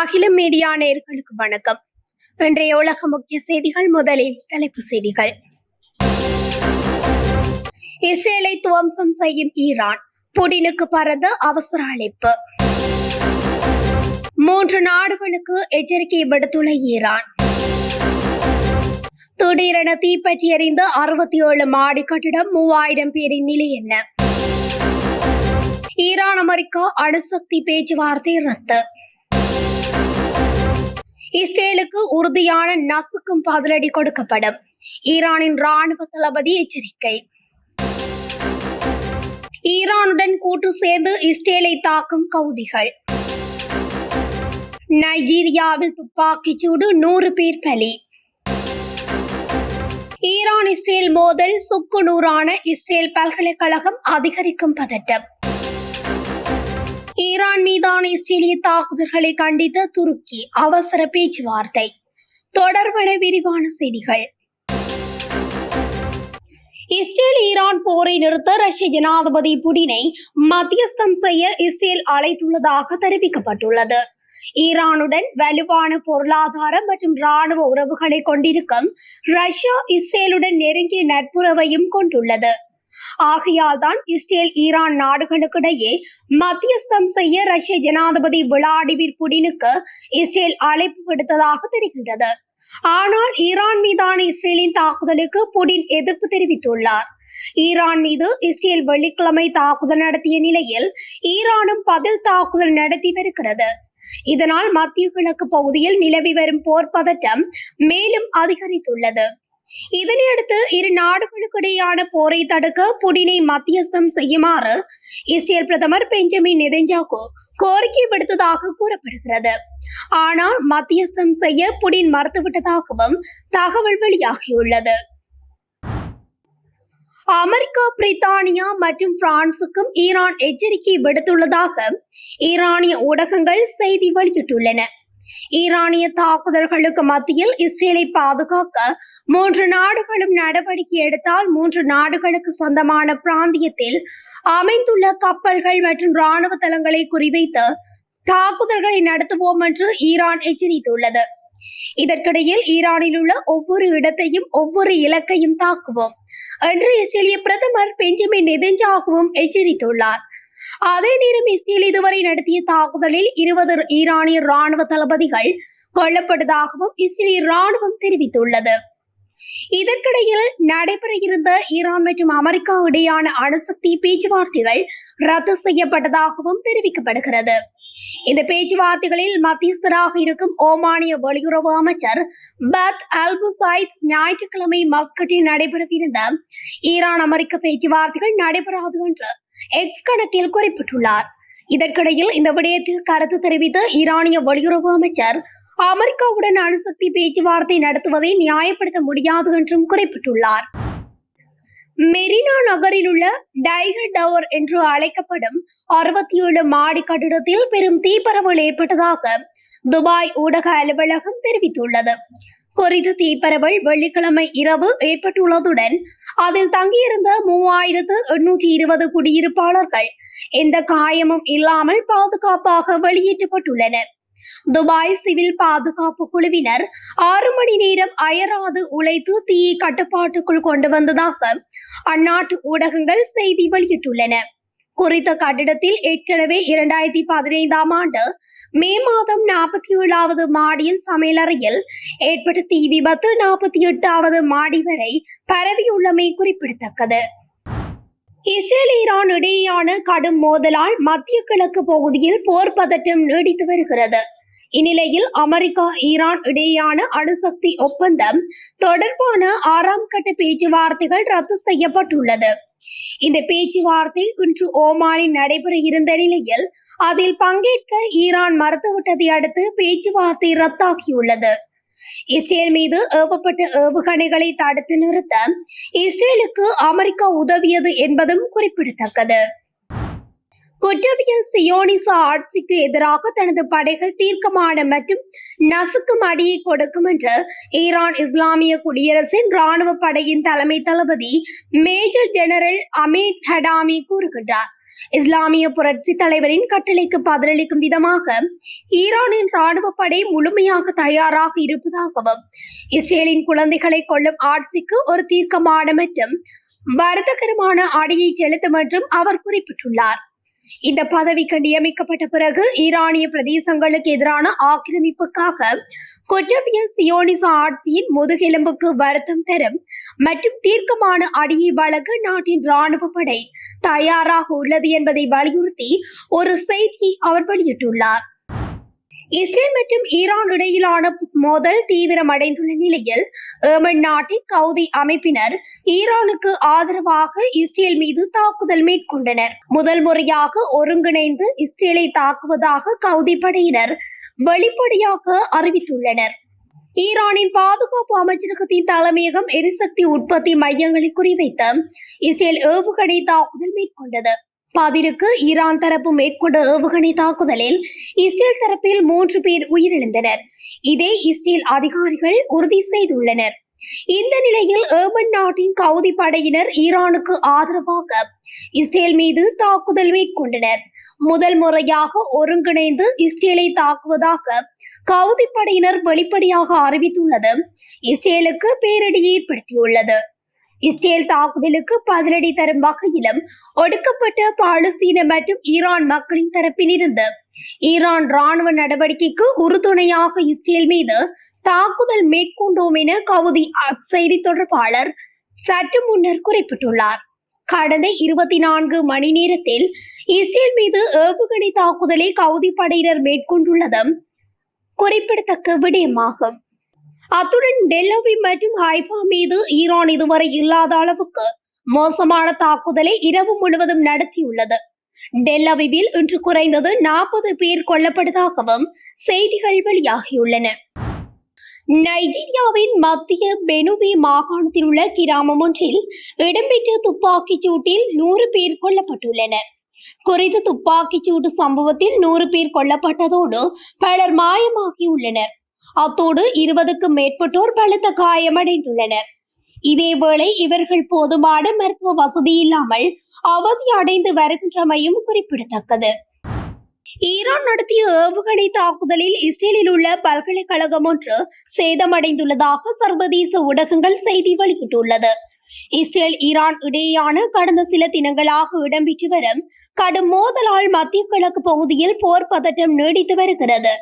அகில மீடியா நேர்களுக்கு வணக்கம். இன்றைய உலக முக்கிய செய்திகள் முதலில் தலைப்பு செய்திகள். இஸ்ரேலை துவம்சம் செய்யும் ஈரான் புடினுக்கு பறந்த அவசர அழைப்பு. மூன்று நாடுகளுக்கு எச்சரிக்கை விடுத்துள்ள ஈரான். திடீரென தீப்பற்றி எறிந்த அறுபத்தி ஏழு மாடி கட்டிடம் மூவாயிரம் பேரின் நிலை என்ன? ஈரான் அமெரிக்கா அணுசக்தி பேச்சுவார்த்தை ரத்து. இஸ்ரேலுக்கு உறுதியான நசுக்கும் பதிலடி கொடுக்கப்படும். ஈரானின் ராணுவ தளபதி எச்சரிக்கை. ஈரானுடன் கூட்டு சேர்ந்து இஸ்ரேலை தாக்கும் கவுதிகள். நைஜீரியாவில் துப்பாக்கிச் சூடு நூறு பேர் பலி. ஈரான் இஸ்ரேல் மோதல் சுக்குநூறான இஸ்ரேல் பல்கலைக்கழகம் அதிகரிக்கும் பதட்டம். ஈரான் மீதான இஸ்ரேலிய தாக்குதல்களை கண்டித்த துருக்கி அவசர பேச்சுவார்த்தை. தொடர்பன விரிவான செய்திகள். இஸ்ரேல் ஈரான் போரை நிறுத்த ரஷ்ய ஜனாதிபதி புடினை மத்தியஸ்தம் செய்ய இஸ்ரேல் அழைத்துள்ளதாக தெரிவிக்கப்பட்டுள்ளது. ஈரானுடன் வலுவான பொருளாதார மற்றும் ராணுவ உறவுகளை கொண்டிருக்கும் ரஷ்யா இஸ்ரேலுடன் நெருங்கிய நட்புறவையும் கொண்டுள்ளது. ஆகையால் தான் இஸ்ரேல் ஈரான் நாடுகளுக்கிடையே மத்தியஸ்தம் செய்ய ரஷ்ய ஜனாதிபதி விளாடிமிர் புடினுக்கு இஸ்ரேல் அழைப்பு விடுத்ததாக தெரிகின்றது. ஆனால் ஈரான் மீதான இஸ்ரேலின் தாக்குதலுக்கு புடின் எதிர்ப்பு தெரிவித்துள்ளார். ஈரான் மீது இஸ்ரேல் வெள்ளிக்கிழமை தாக்குதல் நடத்திய நிலையில் ஈரானும் பதில் தாக்குதல் நடத்தி வருகிறது. இதனால் மத்திய கிழக்கு பகுதியில் நிலவி வரும் போர் பதட்டம் மேலும் அதிகரித்துள்ளது. இதனையடுத்து இரு நாடுகளுக்கிடையான போரை தடுக்க புடினை மத்தியஸ்தம் செய்யுமாறு இஸ்ரேல் பிரதமர் பெஞ்சமின் நெதன்ஜாகு கோரிக்கை விடுத்ததாக கூறப்படுகிறது. ஆனால் மத்தியஸ்தம் செய்ய புடின் மறுத்துவிட்டதாகவும் தகவல் வெளியாகியுள்ளது. அமெரிக்கா பிரித்தானியா மற்றும் பிரான்சுக்கும் ஈரான் எச்சரிக்கை விடுத்துள்ளதாக ஈரானிய ஊடகங்கள் செய்தி வெளியிட்டுள்ளன. ஈரானிய தாக்குதல்களுக்கு மத்தியில் இஸ்ரேலை பாதுகாக்க மூன்று நாடுகளும் நடவடிக்கை எடுத்தால் மூன்று நாடுகளுக்கு சொந்தமான பிராந்தியத்தில் அமைந்துள்ள கப்பல்கள் மற்றும் ராணுவ தளங்களை குறிவைத்து தாக்குதல்களை நடத்துவோம் என்று ஈரான் எச்சரித்துள்ளது. இதற்கிடையில் ஈரானில் உள்ள ஒவ்வொரு இடத்தையும் ஒவ்வொரு இலக்கையும் தாக்குவோம். என்று இஸ்ரேலிய பிரதமர் பெஞ்சமின் நெதஞ்சாகவும் எச்சரித்துள்ளார். அதே நேரம் இஸ்ரேல் இதுவரை நடத்திய தாக்குதலில் இருபது ஈரானிய ராணுவ தளபதிகள் கொல்லப்பட்டதாகவும் இஸ்ரேலிய ராணுவம் தெரிவித்துள்ளது. இதற்கிடையில் நடைபெற இருந்த ஈரான் மற்றும் அமெரிக்கா இடையான அணுசக்தி பேச்சுவார்த்தைகள் ரத்து செய்யப்பட்டதாகவும் தெரிவிக்கப்படுகிறது. இந்த பேச்சுவார்த்தைகளில் மத்தியஸ்தராக இருக்கும் ஓமானிய வெளியுறவு அமைச்சர் பத் அல்புசைத் ஞாயிற்றுக்கிழமை மஸ்கட்டில் நடைபெறவிருந்த ஈரான் அமெரிக்க பேச்சுவார்த்தைகள் நடைபெறாது என்று எக்ஸ் கணக்கில் குறிப்பிட்டுள்ளார். இதற்கிடையில் இந்த விடயத்தில் கருத்து தெரிவித்த ஈரானிய வெளியுறவு அமைச்சர் அமெரிக்காவுடன் அணுசக்தி பேச்சுவார்த்தை நடத்துவதை நியாயப்படுத்த முடியாது என்றும் குறிப்பிட்டுள்ளார். மெரினா நகரில் உள்ள டைகர் டவர் என்று அழைக்கப்படும் அறுபத்தி ஏழு மாடி கட்டிடத்தில் பெரும் தீப்பரவல் ஏற்பட்டதாக துபாய் ஊடக அலுவலகம் தெரிவித்துள்ளது. குறித்த தீப்பரவல் வெள்ளிக்கிழமை இரவு ஏற்பட்டுள்ளதுடன் அதில் தங்கியிருந்த மூவாயிரத்து எண்ணூற்றி இருபது குடியிருப்பாளர்கள் எந்த காயமும் இல்லாமல் பாதுகாப்பாக வெளியேற்றப்பட்டுள்ளனர். துபாய் சிவில் பாதுகாப்பு குழுவினர் ஆறு மணி நேரம் அயராது உழைத்து தீயை கட்டுப்பாட்டுக்குள் கொண்டு வந்ததாக அந்நாட்டு ஊடகங்கள் செய்தி வெளியிட்டுள்ளன. குறித்த கட்டிடத்தில் ஏற்கனவே இரண்டாயிரத்தி பதினைந்தாம் ஆண்டு மே மாதம் நாற்பத்தி ஏழாவது மாடியில் சமையலறையில் ஏற்பட்ட தீ விபத்து நாற்பத்தி எட்டாவது மாடி வரை பரவியுள்ளமை குறிப்பிடத்தக்கது. இஸ்ரேல் ஈரான் இடையேயான கடும் மோதலால் மத்திய கிழக்கு பகுதியில் போர் பதட்டம் நீடித்து வருகிறது. இந்நிலையில் அமெரிக்கா ஈரான் இடையேயான அணுசக்தி ஒப்பந்தம் தொடர்பான ஆறாம் கட்ட பேச்சுவார்த்தைகள் ரத்து செய்யப்பட்டுள்ளது. இந்த பேச்சுவார்த்தை இன்று ஓமானில் நடைபெற இருந்த நிலையில் அதில் பங்கேற்க ஈரான் மறுத்துவிட்டதை அடுத்து பேச்சுவார்த்தை ரத்தாகியுள்ளது. இஸ்ரேல் மீது ஏவப்பட்ட ஏவுகணைகளை தடுத்து நிறுத்த இஸ்ரேலுக்கு அமெரிக்கா உதவியது என்பதும் குறிப்பிடத்தக்கது. குற்றவியல் சியோனிச ஆட்சிக்கு எதிராக தனது படைகள் தீர்க்கமான மற்றும் நசுக்கும் அடியை கொடுக்கும் என்று ஈரான் இஸ்லாமிய குடியரசின் ராணுவ படையின் தலைமை தளபதி மேஜர் ஜெனரல் அமீர் ஹடாமி கூறுகின்றார். இஸ்லாமிய புரட்சி தலைவரின் கட்டளைக்கு பதிலளிக்கும் விதமாக ஈரானின் ராணுவ படை முழுமையாக தயாராக இருப்பதாகவும் இஸ்ரேலின் குழந்தைகளை கொல்லும் ஆட்சிக்கு ஒரு தீர்க்கமான மற்றும் வருத்தகரமான அடியை செலுத்தும் என்றும் அவர் குறிப்பிட்டுள்ளார். இந்த பதவிக்கு நியமிக்கப்பட்ட பிறகு ஈரானிய பிரதேசங்களுக்கு எதிரான ஆக்கிரமிப்புக்காக குற்றவியல் சியோனிச ஆட்சியின் முதுகெலும்புக்கு வருத்தம் தரும் மற்றும் தீர்க்கமான அடியை வழங்க நாட்டின் ராணுவ படை தயாராக உள்ளது என்பதை வலியுறுத்தி ஒரு செய்தியை அவர் வெளியிட்டுள்ளார். இஸ்ரேல் மற்றும் ஈரான் இடையிலான மோதல் தீவிரமடைந்துள்ள நிலையில் ஏமன் நாட்டின் கவுதி அமைப்பினர் ஈரானுக்கு ஆதரவாக இஸ்ரேல் மீது தாக்குதல் மேற்கொண்டனர். முதல் முறையாக ஒருங்கிணைந்து இஸ்ரேலை தாக்குவதாக கவுதி படையினர் வெளிப்படையாக அறிவித்துள்ளனர். ஈரானின் பாதுகாப்பு அமைச்சரகத்தின் தலைமையகம் எரிசக்தி உற்பத்தி மையங்களை குறிவைத்து இஸ்ரேல் ஏவுகணை தாக்குதல் மேற்கொண்டது. பதிலுக்கு ஈரான் தரப்பு மேற்கொண்ட ஏவுகணை தாக்குதலில் இஸ்ரேல் தரப்பில் மூன்று பேர் உயிரிழந்தனர். இதை இஸ்ரேல் அதிகாரிகள் உறுதி செய்துள்ளனர். இந்த நிலையில் ஏமன் நாட்டின் கவுதி படையினர் ஈரானுக்கு ஆதரவாக இஸ்ரேல் மீது தாக்குதல் மேற்கொண்டனர். முதல் முறையாக ஒருங்கிணைந்து இஸ்ரேலை தாக்குவதாக கவுதி படையினர் வெளிப்படையாக அறிவித்துள்ளது. இஸ்ரேலுக்கு பேரிடி ஏற்படுத்தியுள்ளது. இஸ்ரேல் தாக்குதலுக்கு பதிலடி தரும் வகையிலும் ஒடுக்கப்பட்ட பாலஸ்தீன மற்றும் ஈரான் மக்களின் தரப்பிலிருந்து ஈரான் ராணுவ நடவடிக்கைக்கு உறுதுணையாக இஸ்ரேல் மீது தாக்குதல் மேற்கொண்டோம் என கவுதி செய்தி தொடர்பாளர் சற்று முன்னர் குறிப்பிட்டுள்ளார். கடந்த இருபத்தி நான்கு மணி நேரத்தில் இஸ்ரேல் மீது ஏவுகணை தாக்குதலை கவுதி படையினர் மேற்கொண்டுள்ளதும் குறிப்பிடத்தக்க விடயமாகும். அத்துடன் டெல்லவி மற்றும் ஹைபா மீது ஈரான் இதுவரை இல்லாத அளவுக்கு மோசமான தாக்குதலை இரவு முழுவதும் நடத்தியுள்ளது. டெல்லவிவில் இன்று குறைந்தது நாற்பது பேர் கொல்லப்பட்டதாகவும் செய்திகள் வெளியாகியுள்ளன. நைஜீரியாவின் மத்திய பெனுவி மாகாணத்தில் உள்ள கிராமம் ஒன்றில் இடம்பெற்ற துப்பாக்கிச் சூட்டில் நூறு பேர் கொல்லப்பட்டுள்ளனர். குறித்த துப்பாக்கிச் சூட்டு சம்பவத்தில் நூறு பேர் கொல்லப்பட்டதோடு பலர் மாயமாகியுள்ளனர். அத்தோடு இருபதுக்கும் மேற்பட்டோர் பலத்த காயமடைந்துள்ளனர். இதேவேளை இவர்கள் போதுமான மருத்துவ வசதி இல்லாமல் அவதி அடைந்து வருகின்றமையும் குறிப்பிடத்தக்கது. ஈரான் நடத்திய ஏவுகணை தாக்குதலில் இஸ்ரேலில் உள்ள பல்கலைக்கழகம் ஒன்று சேதமடைந்துள்ளதாக சர்வதேச ஊடகங்கள் செய்தி வெளியிட்டுள்ளது. இஸ்ரேல் ஈரான் இடையேயான கடந்த சில தினங்களாக இடம்பெற்று வரும் கடும் மோதலால் மத்திய கிழக்கு பகுதியில் போர் பதற்றம் நீடித்து வருகிறது.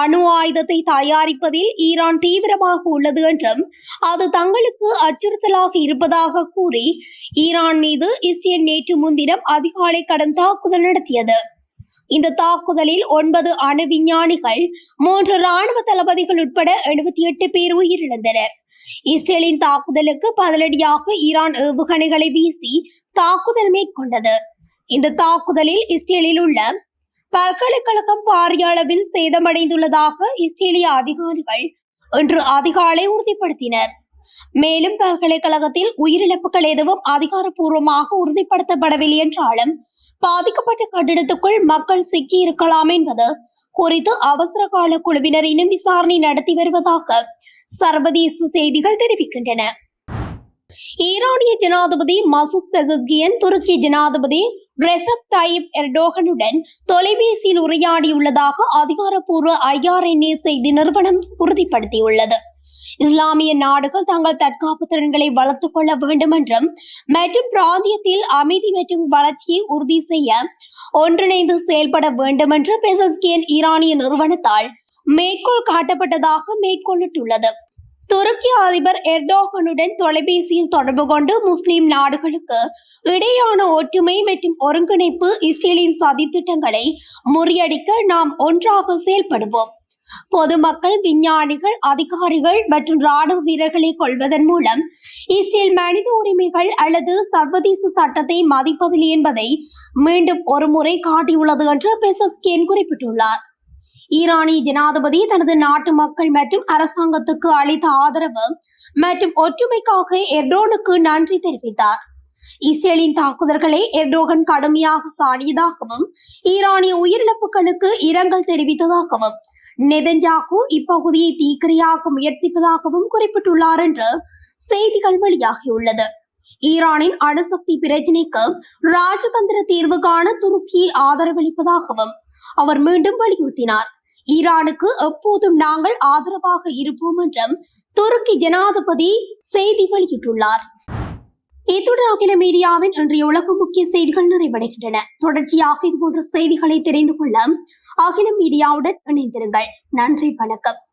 அணு ஆயுதத்தை தயாரிப்பதில் ஈரான் தீவிரமாக உள்ளது என்றும் அது தங்களுக்கு அச்சுறுத்தலாக இருப்பதாக கூறி ஈரான் மீது இஸ்ரேல் நேற்று முன்தினம் அதிகாலை கடும் தாக்குதல் நடத்தியது. இந்த தாக்குதலில் ஒன்பது அணு விஞ்ஞானிகள் மூன்று ராணுவ தளபதிகள் உட்பட எழுபத்தி எட்டு பேர் உயிரிழந்தனர். இஸ்ரேலின் தாக்குதலுக்கு பதிலடியாக ஈரான் ஏவுகணைகளை வீசி தாக்குதல் மேற்கொண்டது. இந்த தாக்குதலில் இஸ்ரேலில் உள்ள பல்கலைக்கழகம் பாரிய அளவில் சேதமடைந்துள்ளதாக இஸ்ரேலிய அதிகாரிகள் இன்று அதிகாலை உறுதிப்படுத்தினர். மேலும் பல்கலைக்கழகத்தில் உயிரிழப்புகள் எதுவும் அதிகாரப்பூர்வமாக உறுதிப்படுத்தப்படவில்லை என்றாலும் பாதிக்கப்பட்ட கட்டிடத்துக்குள் மக்கள் சிக்கியிருக்கலாம் என்பது குறித்து அவசர கால குழுவினர் இன்னும் விசாரணை நடத்தி வருவதாக சர்வதேச செய்திகள் தெரிவிக்கின்றன. ஈரானிய ஜனாதிபதி மசூத் பெசஸ்கியன் துருக்கி ஜனாதிபதி ரெசப் தாயிப் எர்டோகனுடன் தொலைபேசியில் உரையாடியுள்ளதாக அதிகாரப்பூர்வ ஐஆர்என்ஏ செய்தி நிறுவனம் உறுதிப்படுத்தியுள்ளது. இஸ்லாமிய நாடுகள் தங்கள் தற்காப்பு திறன்களை வளர்த்துக் கொள்ள வேண்டும் என்றும் மற்றும் பிராந்தியத்தில் அமைதி மற்றும் வளர்ச்சியை உறுதி செய்ய ஒன்றிணைந்து செயல்பட வேண்டும் என்று பெசஸ்கியன் ஈரானிய நிறுவனத்தால் மேற்கோள் காட்டப்பட்டதாக மேற்கொள்ளிட்டுள்ளது துருக்கி அதிபர் எர்டோகனுடன் தொலைபேசியில் தொடர்பு கொண்டு முஸ்லிம் நாடுகளுக்கு இடையான ஒற்றுமை மற்றும் ஒருங்கிணைப்பு இஸ்ரேலின் சதித்திட்டங்களை முறியடிக்க நாம் ஒன்றாக செயல்படுவோம். பொதுமக்கள் விஞ்ஞானிகள் அதிகாரிகள் மற்றும் ராணுவ வீரர்களை கொள்வதன் மூலம் இஸ்ரேல் மனித உரிமைகள் அல்லது சர்வதேச சட்டத்தை மதிப்பதில்லை என்பதை மீண்டும் ஒருமுறை காட்டியுள்ளது என்று பெசஸ்கேன் குறிப்பிட்டுள்ளார். ஈரானிய ஜனாதிபதி தனது நாட்டு மக்கள் மற்றும் அரசாங்கத்துக்கு அளித்த ஆதரவு மற்றும் ஒற்றுமைக்காக எர்டோனுக்கு நன்றி தெரிவித்தார். இஸ்ரேலின் தாக்குதல்களை எர்டோகன் கடுமையாக சாடியதாகவும் ஈரானிய உயிரிழப்புகளுக்கு இரங்கல் தெரிவித்ததாகவும் நெதஞ்சாகு இப்பகுதியை தீக்கிரையாக்க முயற்சிப்பதாகவும் குறிப்பிட்டுள்ளார் என்று செய்திகள் வெளியாகியுள்ளது. ஈரானின் அணுசக்தி பிரச்சினைக்கு ராஜதந்திர தீர்வு காண துருக்கி ஆதரவளிப்பதாகவும் அவர் மீண்டும் வலியுறுத்தினார். ஈரானுக்கு எப்போதும் நாங்கள் ஆதரவாக இருப்போம் என்றும் துருக்கி ஜனாதிபதி செய்தி வெளியிட்டுள்ளார். இத்துடன் அகில மீடியாவின் இன்றைய உலக முக்கிய செய்திகள் நிறைவடைகின்றன. தொடர்ச்சியாக இதுபோன்ற செய்திகளை தெரிந்து கொள்ள அகில மீடியாவுடன் இணைந்திருங்கள். நன்றி வணக்கம்.